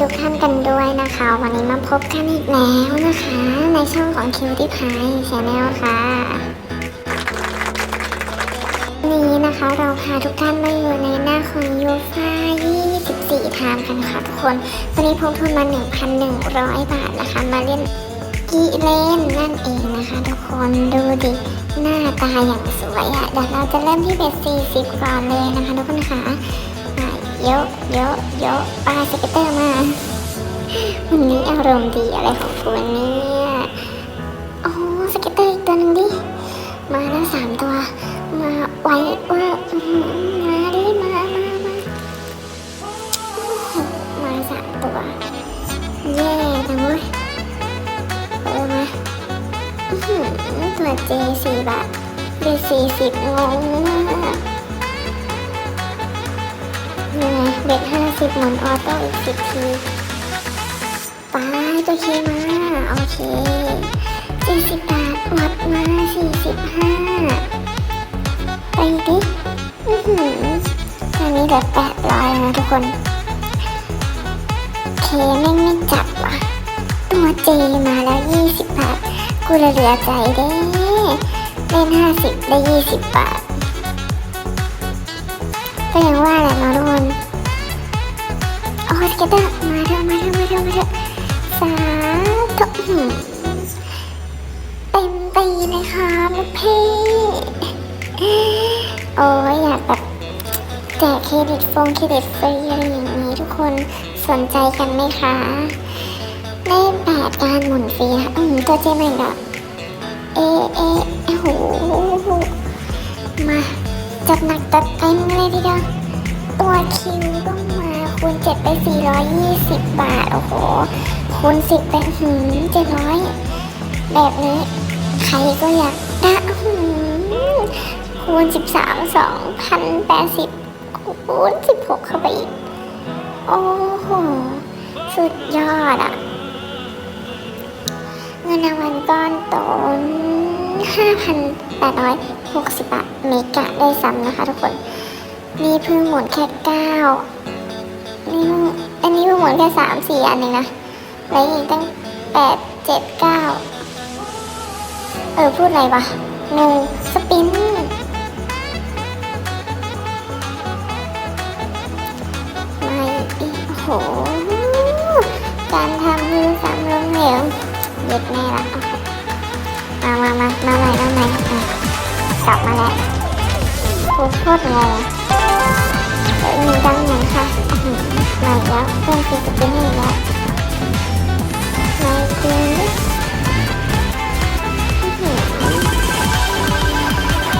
ทุกท่านกันด้วยนะคะ วันนี้มาพบกันอีกแล้วนะคะ ในช่องของ Cutie Pie Channel ค่ะนี้นะคะเราพาทุกท่านมาอยู่ในหน้าของยูฟ่า24 ทามกันค่ะทุกคนวันนี้พกทุนมา 1,100 บาทนะคะ มาเล่นกีเลนนั่นเองนะคะทุกคนดูดิหน้าตาอย่างสวยอะ่ะเดี๋ยวเราจะเริ่มที่เบส40ก่อนเลยนะคะทุกคนค่ะ เยอะเยอะเยอะปลาสเก็ตเตอร์มา วันนี้อารมณ์ดีอะไรของกูเนี่ยโอ้สเก็ตเตอร์อีกตัวหนึ่งดิ มาแล้วสามตัว มาไวเวอร์มาดิมามามามาสามตัว เย่จังเว้ยเออมาหือตัวเจสี่บาทเบสี่สิบงงมาก ยังไงเบ็ดห้าสิบหมุนออโต้อีกสิบทีไปตัวเคมาโอเคสี่สิบบาทวัดมาสี่สิบห้าไปดิอือหือตอนนี้เหลือแปดร้อยนะทุกคนเคแม่งไม่จับว่ะตัวเจมาแล้วยี่สิบบาท กูลยเหลือใจเด้เล่นห้าสิบได้ยี่สิบบาท ก็ยังว่าแหละเนาะทุกคนโอ้สเก็ตเตอร์มาเถอะมาเถอะมาเถอะมาเถอะสาธุเต็มตีเลยค่ะลูกพี่โอ้ยอยากแบบแจกเครดิตฟงเครดิตฟรีอะไรอย่างนี้ทุกคนสนใจกันไหมคะได้แปดการหมุนฟรีค่ะอืมตัวเจใหม่ดอกเอะเอ กจัดเต็มเลยทีเดียวตัวคิวก็มาคูณเจ็ดไปสี่ร้อยยี่สิบบาท โอ้โห คูณสิบไปหืมเจ็ดร้อยแบบนี้ ใครก็อยากได้หืมคูณ 13 2,080 คูณ 16 เข้าไปอีก โอ้โห สุดยอดอะเงินรางวัลก้อนโต 60บาทเมกะได้ซ้ำนะคะทุกคน นี่เพิ่งหมุนแค่9นี่เพิ่งอันนี้เพิ่งหมุนแค่3 4อันเองนะแล้วอีกตั้ง8 7 9 เออพูดอะไรวะงูสปินไม่อีโอ้โห การทำมือสามล้มเหลวเย็ดแน่ละมามามามาใหม่มา ใหม่อะกลับมาแล้วโคตรโคตรงงเอ้ยวมีดังยังค่ะมาแล้วเพื่อนคือสปินให้อีกแล้วไม่จริงอื้อหือ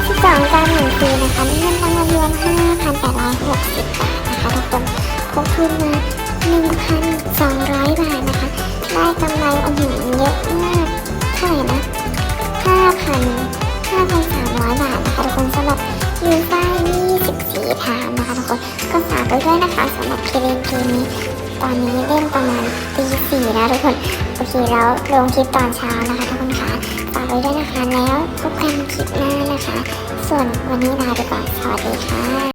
ที่สองการหนึ่งฟรีนะคะเงินรางวัลรวม5,860บาทนะคะทุกคนพกทุนมา1,200บาทนะคะ ได้กำไรโอ้โหเยอะมาก ไปด้วยนะคะสำหรับเคเลนเกมนี้ ตอนนี้เล่นประมาณตีสี่นะทุกคนโอเคแล้วลงคลิปตอนเช้านะคะทุกคนคะฝากไว้ด้วยนะคะแล้วพบกันคลิปหน้านะคะ ส่วนวันนี้ลาไปก่อนสวัสดีค่ะ